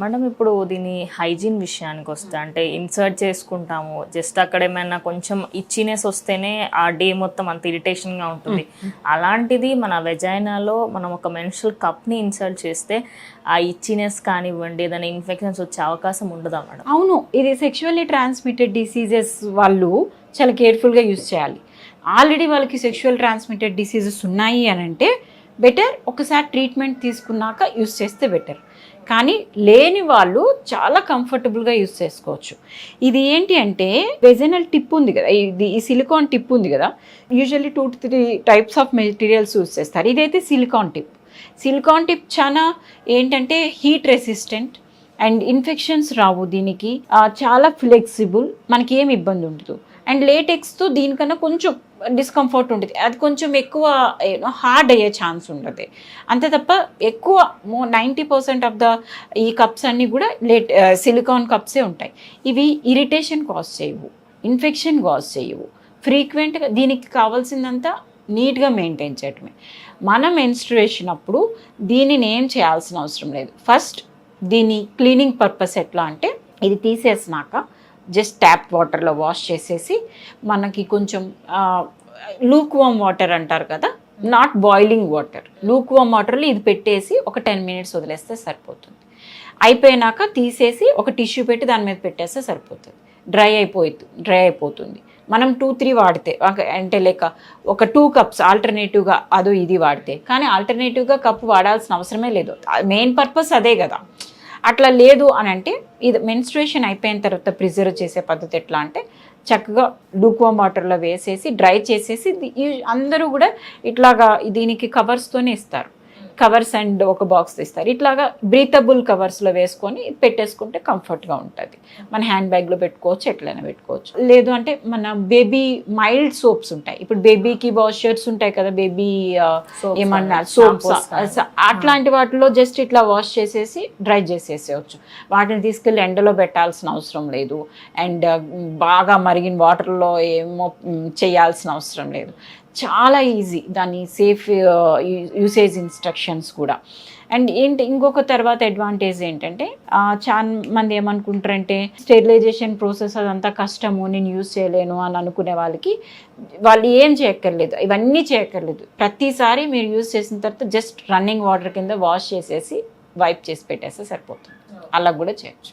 Madam ఇప్పుడు దీని hygiene విషయానికి వస్తే అంటే ఇన్సర్ట్ చేసుకుంటాము. జస్ట్ అక్కడ ఏమైనా కొంచెం ఇచ్చినెస్ వస్తేనే ఆ డే మొత్తం అంత ఇరిటేషన్గా ఉంటుంది. అలాంటిది మన వెజైనాలో మనం ఒక మెన్షల్ కప్ని ఇన్సర్ట్ చేస్తే ఆ ఇచ్చినెస్ కానివ్వండి ఏదైనా ఇన్ఫెక్షన్స్ వచ్చే అవకాశం ఉండదా మేడం? అవును ఇది సెక్షువల్లీ ట్రాన్స్మిటెడ్ డిసీజెస్ వాళ్ళు చాలా కేర్ఫుల్గా యూస్ చేయాలి. ఆల్రెడీ వాళ్ళకి సెక్షువల్ ట్రాన్స్మిటెడ్ డిసీజెస్ ఉన్నాయి అని అంటే బెటర్ ఒకసారి ట్రీట్మెంట్ తీసుకున్నాక యూస్ చేస్తే బెటర్ కానీ లేని వాళ్ళు చాలా కంఫర్టబుల్గా యూస్ చేసుకోవచ్చు. ఇది ఏంటి అంటే వెజనల్ టిప్ ఉంది కదా ఇది ఈ సిలికాన్ టిప్ ఉంది కదా usually two to three types of materials use చేస్తారు. ఇదైతే సిలికాన్ టిప్ సిలికాన్ టిప్ చాలా ఏంటంటే హీట్ రెసిస్టెంట్ అండ్ ఇన్ఫెక్షన్స్ రావు దీనికి. చాలా ఫ్లెక్సిబుల్ మనకి ఏమి ఇబ్బంది ఉండదు. అండ్ లేటెక్స్తో దీనికన్నా కొంచెం డిస్కంఫర్ట్ ఉంటుంది. అది కొంచెం ఎక్కువ హార్డ్ అయ్యే ఛాన్స్ ఉంటుంది అంతే తప్ప ఎక్కువ మో నైంటీ పర్సెంట్ ఆఫ్ ద ఈ కప్స్ అన్నీ కూడా లేట్ సిలికాన్ కప్సే ఉంటాయి. ఇవి ఇరిటేషన్ కాజ్ చేయవు. ఇన్ఫెక్షన్ కాజ్ చేయవు. ఫ్రీక్వెంట్గా దీనికి కావాల్సిందంతా నీట్గా మెయింటైన్ చేయటమే. మన మెన్స్ట్రుయేషన్ అప్పుడు దీనిని ఏం చేయాల్సిన అవసరం లేదు. ఫస్ట్ దీని క్లీనింగ్ పర్పస్ ఎట్లా అంటే ఇది తీసేసినాక జస్ట్ ట్యాప్ వాటర్లో వాష్ చేసేసి మనకి కొంచెం లూక్ వామ్ వాటర్ అంటారు కదా not boiling water lukewarm వాటర్లో ఇది పెట్టేసి ఒక టెన్ మినిట్స్ వదిలేస్తే సరిపోతుంది. అయిపోయినాక తీసేసి ఒక టిష్యూ పెట్టి దాని మీద పెట్టేస్తే సరిపోతుంది. డ్రై అయిపోయి డ్రై అయిపోతుంది. మనం టూ త్రీ వాడితే ఒక- అంటే లైక్ ఒక టూ కప్స్ ఆల్టర్నేటివ్గా అదో ఇది వాడితే. కానీ ఆల్టర్నేటివ్గా కప్ వాడాల్సిన అవసరమే లేదు. మెయిన్ పర్పస్ అదే కదా. అట్లా లేదు అని అంటే ఇది మెన్స్ట్రేషన్ అయిపోయిన తర్వాత ప్రిజర్వ్ చేసే పద్ధతి ఎట్లా అంటే చక్కగా లూక్వామ్ వాటర్లో వేసేసి డ్రై చేసేసి అందరూ కూడా ఇట్లాగా దీనికి కవర్స్తోనే ఇస్తారు. కవర్స్ అండ్ ఒక బాక్స్ ఇస్తారు ఇట్లాగా బ్రీతబుల్ కవర్స్లో వేసుకొని పెట్టేసుకుంటే కంఫర్ట్గా ఉంటుంది. మన హ్యాండ్ బ్యాగ్లో పెట్టుకోవచ్చు ఎట్లయినా పెట్టుకోవచ్చు. లేదు అంటే మన బేబీ మైల్డ్ సోప్స్ ఉంటాయి. ఇప్పుడు బేబీకి వాషర్స్ ఉంటాయి కదా బేబీ ఏమన్నా సోప్స్. అట్లాంటి వాటిలో జస్ట్ ఇట్లా వాష్ చేసేసి డ్రై చేసేసేయచ్చు. వాటిని తీసుకెళ్ళి ఎండలో పెట్టాల్సిన అవసరం లేదు. అండ్ బాగా మరిగిన వాటర్లో ఏమో చేయాల్సిన అవసరం లేదు. చాలా ఈజీ దాని సేఫ్ యూసేజ్ ఇన్స్ట్రక్షన్స్ కూడా. అండ్ ఏంటి ఇంకొక తర్వాత అడ్వాంటేజ్ ఏంటంటే చాలా మంది ఏమనుకుంటారంటే స్టెరిలైజేషన్ ప్రాసెస్ అదంతా కష్టము నేను యూజ్ చేయలేను అని అనుకునే వాళ్ళకి వాళ్ళు ఏం చేయక్కర్లేదు. ఇవన్నీ చేయక్కర్లేదు. ప్రతిసారి మీరు యూజ్ చేసిన తర్వాత జస్ట్ రన్నింగ్ వాటర్ కింద వాష్ చేసేసి వైప్ చేసి పెట్టేస్తే సరిపోతుంది. అలా కూడా చేయొచ్చు.